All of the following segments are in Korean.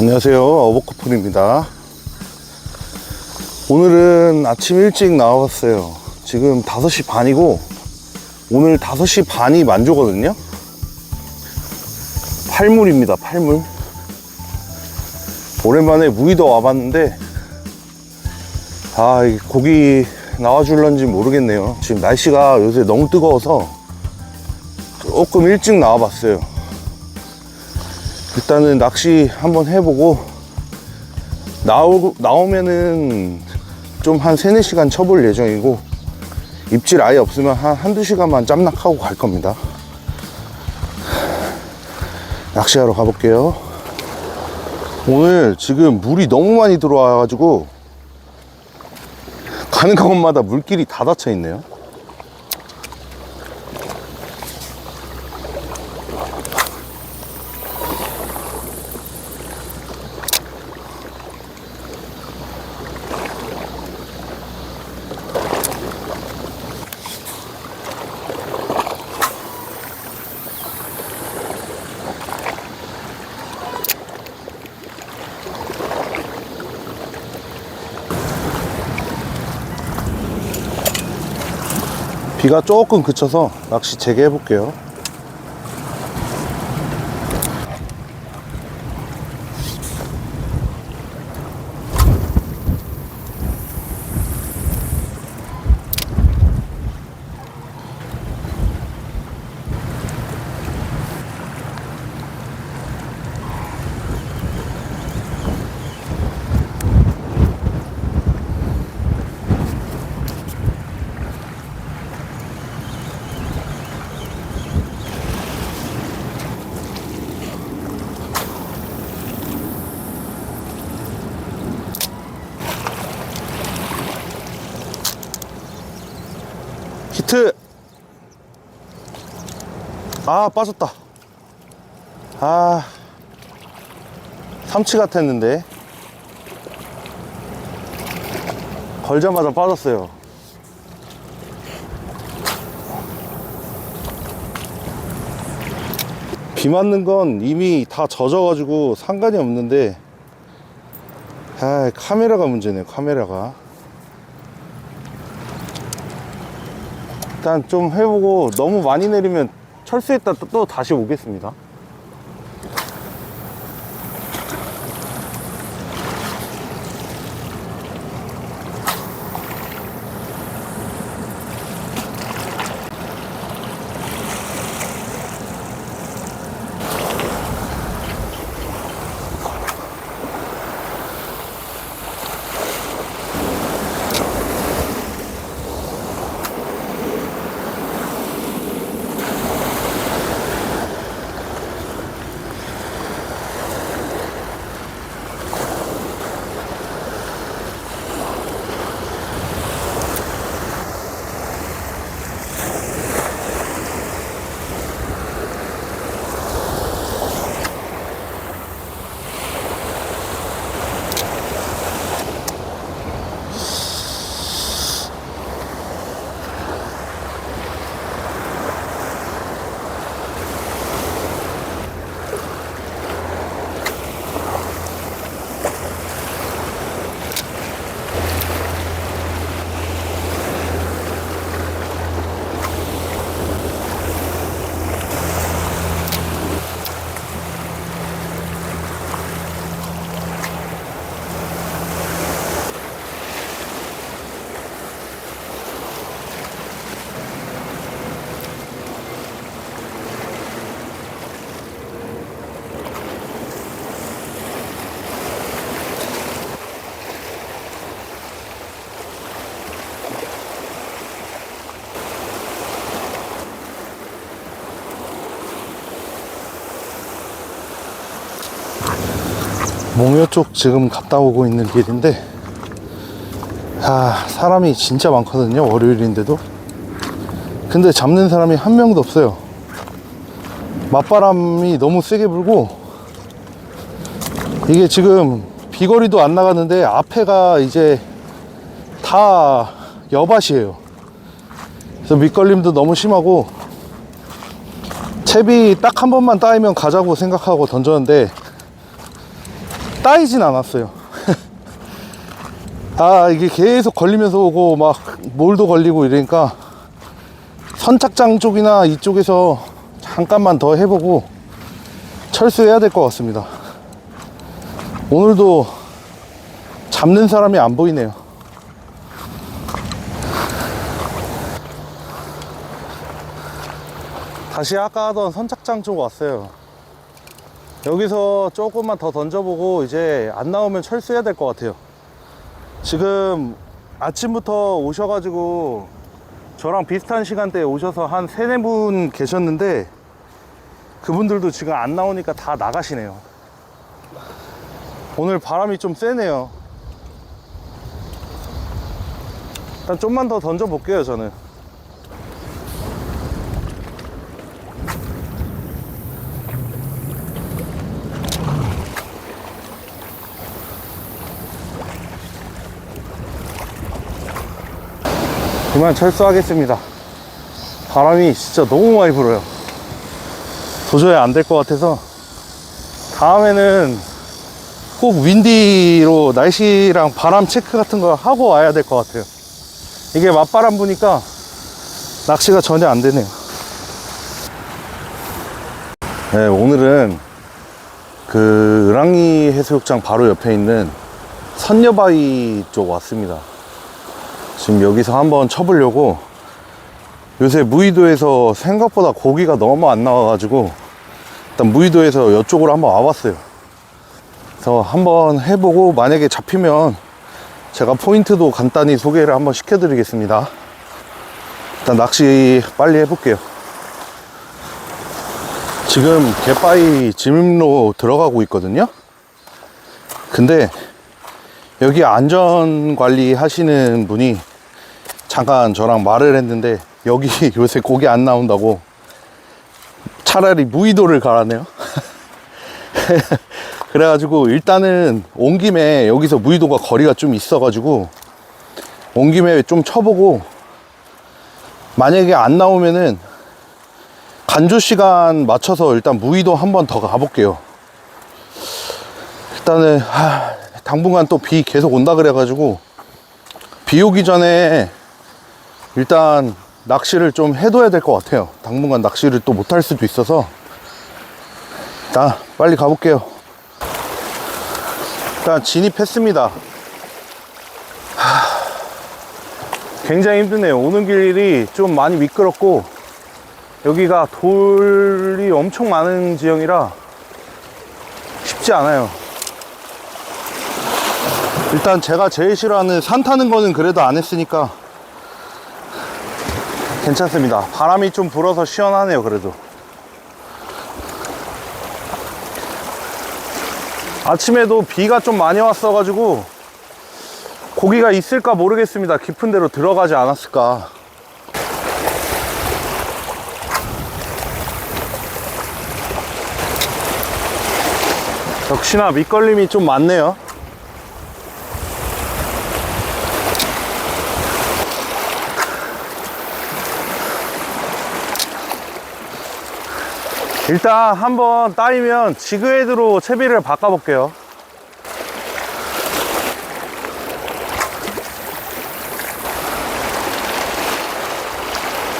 안녕하세요. 어버커플입니다. 오늘은 아침 일찍 나와봤어요. 지금 5시 반이고 오늘 5시 반이 만조거든요. 팔물입니다 팔물. 오랜만에 무의도 와봤는데 아, 이 고기 나와줄런지 모르겠네요. 지금 날씨가 요새 너무 뜨거워서 조금 일찍 나와봤어요. 일단은 낚시 한번 해보고 나오, 나오면은 좀한 3, 4시간 쳐볼 예정이고 입질 아예 없으면 한 한두 시간만 짬낚하고 갈 겁니다. 낚시하러 가볼게요. 오늘 지금 물이 너무 많이 들어와 가지고 가는 곳마다 물길이 다 닫혀 있네요. 비가 조금 그쳐서 낚시 재개해 볼게요. 히트! 아, 빠졌다. 아, 삼치 같았는데. 걸자마자 빠졌어요. 비 맞는 건 이미 다 젖어가지고 상관이 없는데, 아, 카메라가 문제네요, 카메라가. 일단 좀 해보고 너무 많이 내리면 철수했다 또, 또 다시 오겠습니다. 몽요 쪽 지금 갔다 오고 있는 길인데 아 사람이 진짜 많거든요 월요일인데도. 근데 잡는 사람이 한 명도 없어요. 맞바람이 너무 세게 불고 이게 지금 비거리도 안 나가는데 앞에가 이제 다 여밭이에요. 그래서 밑걸림도 너무 심하고 채비 딱 한 번만 따이면 가자고 생각하고 던졌는데 따이진 않았어요. 아, 이게 계속 걸리면서 오고, 막, 몰도 걸리고 이러니까, 선착장 쪽이나 이쪽에서 잠깐만 더 해보고, 철수해야 될 것 같습니다. 오늘도 잡는 사람이 안 보이네요. 다시 아까 하던 선착장 쪽 왔어요. 여기서 조금만 더 던져보고 이제 안 나오면 철수해야 될 것 같아요. 지금 아침부터 오셔가지고 저랑 비슷한 시간대에 오셔서 한 세네 분 계셨는데 그분들도 지금 안 나오니까 다 나가시네요. 오늘 바람이 좀 세네요. 일단 좀만 더 던져 볼게요, 저는. 그만 철수하겠습니다. 바람이 진짜 너무 많이 불어요. 도저히 안 될 것 같아서 다음에는 꼭 윈디로 날씨랑 바람 체크 같은 거 하고 와야 될 것 같아요. 이게 맞바람 부니까 낚시가 전혀 안 되네요. 네, 오늘은 그 을왕리 해수욕장 바로 옆에 있는 선녀바위 쪽 왔습니다. 지금 여기서 한번 쳐보려고 요새 무의도에서 생각보다 고기가 너무 안 나와가지고 일단 무의도에서 이쪽으로 한번 와봤어요. 그래서 한번 해보고 만약에 잡히면 제가 포인트도 간단히 소개를 한번 시켜드리겠습니다. 일단 낚시 빨리 해볼게요. 지금 갯바위 진입로 들어가고 있거든요. 근데 여기 안전 관리 하시는 분이 잠깐 저랑 말을 했는데 여기 요새 고기 안 나온다고 차라리 무의도를 가라네요. 그래가지고 일단은 온 김에 여기서 무의도가 거리가 좀 있어가지고 온 김에 좀 쳐보고 만약에 안 나오면은 간조 시간 맞춰서 일단 무의도 한 번 더 가볼게요. 일단은 하, 당분간 또 비 계속 온다 그래가지고 비 오기 전에 일단 낚시를 좀 해둬야 될 것 같아요. 당분간 낚시를 또 못할 수도 있어서 일단 빨리 가볼게요. 일단 진입했습니다. 하, 굉장히 힘드네요. 오는 길이 좀 많이 미끄럽고 여기가 돌이 엄청 많은 지형이라 쉽지 않아요. 일단 제가 제일 싫어하는 산 타는 거는 그래도 안 했으니까 괜찮습니다. 바람이 좀 불어서 시원하네요, 그래도. 아침에도 비가 좀 많이 왔어 가지고 고기가 있을까 모르겠습니다. 깊은 데로 들어가지 않았을까. 역시나 밑걸림이 좀 많네요. 일단 한번 따이면 지그헤드로 채비를 바꿔볼게요.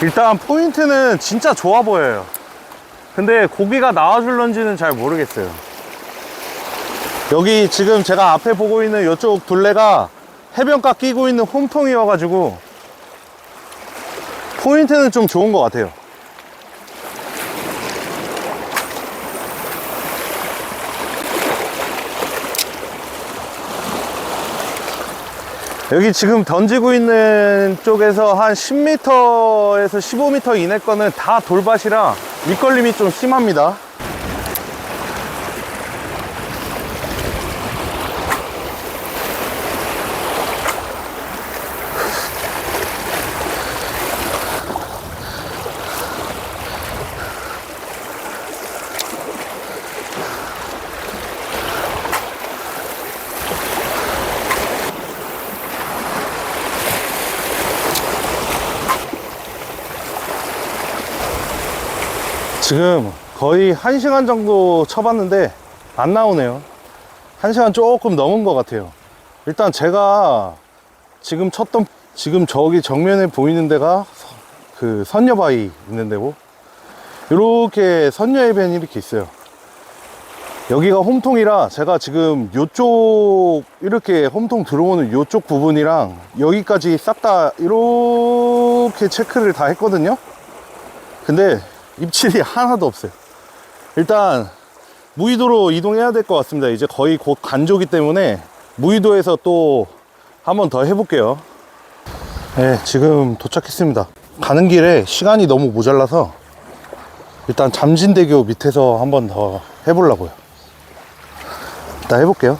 일단 포인트는 진짜 좋아 보여요. 근데 고기가 나와줄런지는 잘 모르겠어요. 여기 지금 제가 앞에 보고 있는 이쪽 둘레가 해변가 끼고 있는 홈통이어가지고 포인트는 좀 좋은 것 같아요. 여기 지금 던지고 있는 쪽에서 한 10m에서 15m 이내 거는 다 돌밭이라 밑걸림이 좀 심합니다. 지금 거의 1시간 정도 쳐봤는데 안 나오네요. 한 시간 조금 넘은 것 같아요. 일단 제가 지금 쳤던, 지금 저기 정면에 보이는 데가 서- 그 선녀바위 있는 데고, 이렇게 선녀해변이 이렇게 있어요. 여기가 홈통이라 제가 지금 요쪽 이렇게 홈통 들어오는 요쪽 부분이랑 여기까지 싹 다 이렇게 체크를 다 했거든요 근데 입질이 하나도 없어요. 일단 무의도로 이동해야 될 것 같습니다. 이제 거의 곧 간조기 때문에 무의도에서 또 한 번 더 해볼게요. 네 지금 도착했습니다. 가는 길에 시간이 너무 모자라서 일단 잠진대교 밑에서 한 번 더 해보려고요. 일단 해볼게요.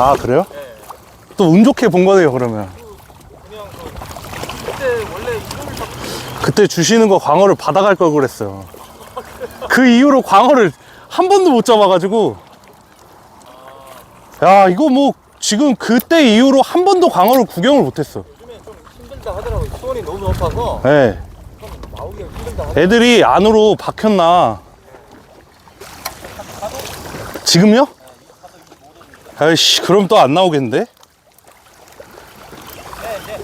아 그래요? 또운 좋게 본 거네요 그러면. 그때 주시는 거 광어를 받아갈 걸 그랬어요. 그 이후로 광어를 한 번도 못 잡아가지고. 야 이거 뭐 지금 그때 이후로 한 번도 광어를 구경을 못했어. 요즘에 좀 힘들다 하더라고. 수온이 너무 높아서 하더라고. 애들이 안으로 박혔나? 지금요? 아이씨, 그럼 또 안 나오겠는데? 근데 이제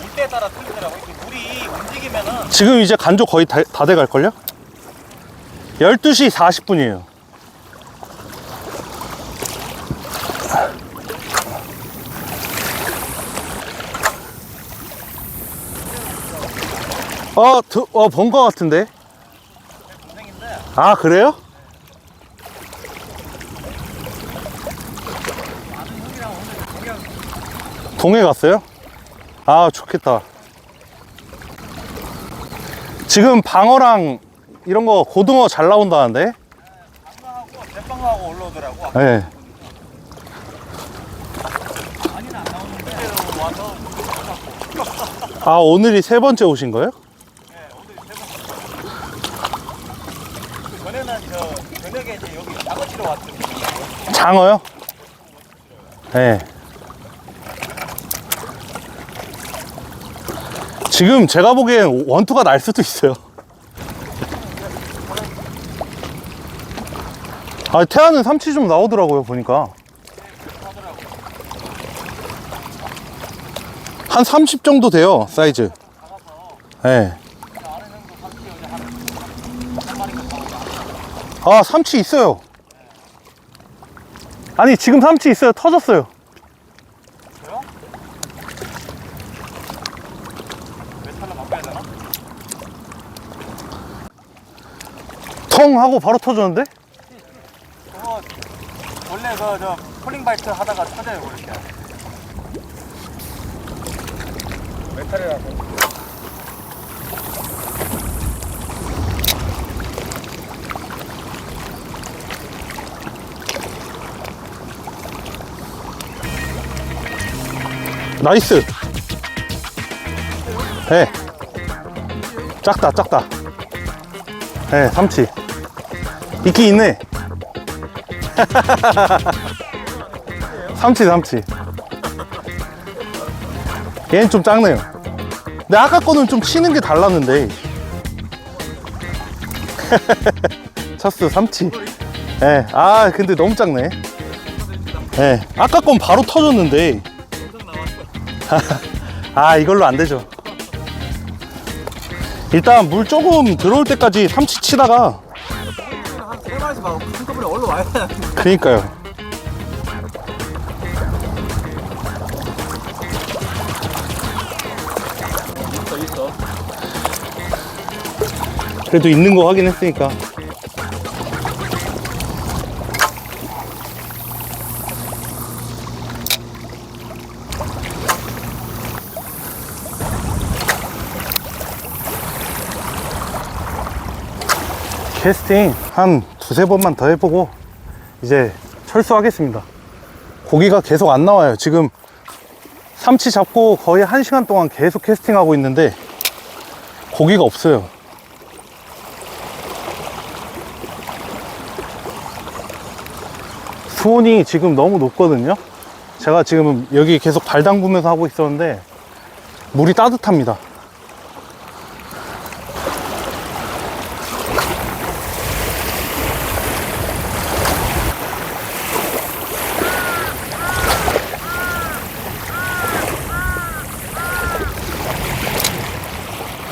물때에 따라 틀리더라고. 이게 물이 움직이면은 지금 이제 간조 거의 다, 다 돼갈걸요? 12시 40분이에요. 어, 드, 어, 본 거 같은데? 아, 그래요? 동해 갔어요? 아, 좋겠다. 지금 방어랑 이런 거 고등어 잘 나온다는데? 방어하고 대방어하고 올라오더라고. 네. 많이는 안 나오는데 와서 아, 오늘이 세 번째 오신 거예요? 네, 오늘 세 번. 그 전에는 저 저녁에 이제 여기 작업 치러 왔거든요. 장어요? 네. 지금 제가 보기엔 원투가 날 수도 있어요. 아, 태아는 삼치 좀 나오더라고요, 보니까. 한 30 정도 돼요, 사이즈. 네. 아, 삼치 있어요. 아니, 지금 삼치 있어요. 터졌어요. 메탈로 바꿔야 되나? 텅 하고 바로 터졌는데? 그거 원래 그저 폴링 바이트 하다가 터져요 그렇게. 메탈이라서. 나이스. 예. 작다, 작다. 예, 삼치. 있긴 있네. 삼치, 삼치. 얘는 좀 작네요. 근데 아까 거는 좀 치는 게 달랐는데. 쳤어, 삼치. 예. 아, 근데 너무 작네. 예. 아까 건 바로 터졌는데. 아 이걸로 안 되죠 일단 물 조금 들어올 때까지 삼치 치다가 있어. 그래도 있는 거 확인했으니까 캐스팅 한 두세 번만 더 해보고 이제 철수하겠습니다 고기가 계속 안 나와요. 지금 삼치 잡고 거의 한 시간 동안 계속 캐스팅하고 있는데 고기가 없어요. 수온이 지금 너무 높거든요. 제가 지금 여기 계속 발 담그면서 하고 있었는데 물이 따뜻합니다.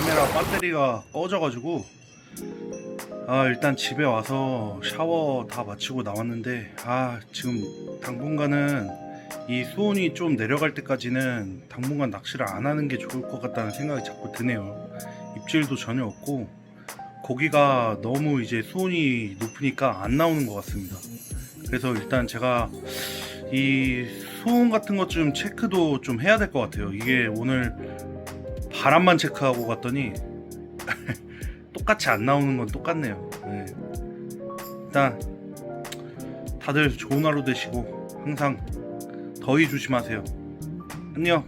카메라 배터리가 꺼져가지고 아 일단 집에 와서 샤워 다 마치고 나왔는데 아 지금 당분간은 이 수온이 좀 내려갈 때까지는 당분간 낚시를 안 하는 게 좋을 것 같다는 생각이 자꾸 드네요. 입질도 전혀 없고 고기가 너무 이제 수온이 높으니까 안 나오는 것 같습니다. 그래서 일단 제가 이 수온 같은 것 좀 체크도 좀 해야 될 것 같아요. 이게 오늘 바람만 체크하고 갔더니 똑같이 안 나오는 건 똑같네요. 네. 일단 다들 좋은 하루 되시고 항상 더위 조심하세요. 안녕.